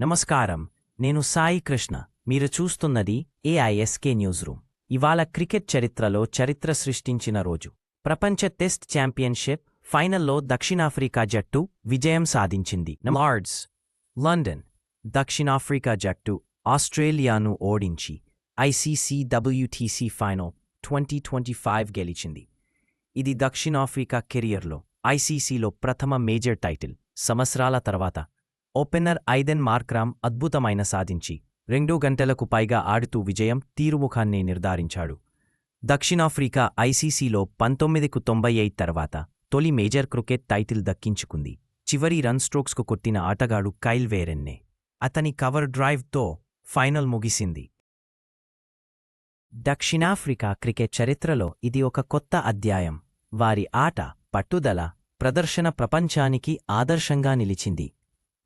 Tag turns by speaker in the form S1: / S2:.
S1: నమస్కారం. నేను సాయి కృష్ణ. మీరు చూస్తున్నది ఏఐఎస్కే న్యూస్ రూమ్ ఇవాళ క్రికెట్ చరిత్రలో చరిత్ర సృష్టించిన రోజు. ప్రపంచ టెస్ట్ ఛాంపియన్షిప్ ఫైనల్లో దక్షిణాఫ్రికా జట్టు విజయం సాధించింది. Lord's London. దక్షిణాఫ్రికా జట్టు ఆస్ట్రేలియాను ఓడించి ICC WTC final twenty twenty five గెలిచింది. ఇది దక్షిణాఫ్రికా కెరియర్లో ఐసీసీలో ప్రథమ మేజర్ టైటిల్. సంవత్సరాల తర్వాత ఓపెనర్ ఐదెన్ మార్క్రామ్ అద్భుతమైన సాధించి రెండు గంటలకు పైగా ఆడుతూ విజయం తీరుముఖాన్ని నిర్ధారించాడు. దక్షిణాఫ్రికా ఐసీసీలో పంతొమ్మిదికు తొంభై ఐదు తర్వాత తొలి మేజర్ క్రికెట్ టైటిల్ దక్కించుకుంది. చివరి రన్ స్ట్రోక్స్కు కొట్టిన ఆటగాడు కైల్ వేరెన్నే. అతని కవర్ డ్రైవ్తో ఫైనల్ ముగిసింది. దక్షిణాఫ్రికా క్రికెట్ చరిత్రలో ఇది ఒక కొత్త అధ్యాయం. వారి ఆట పట్టుదల ప్రదర్శన ప్రపంచానికి ఆదర్శంగా నిలిచింది.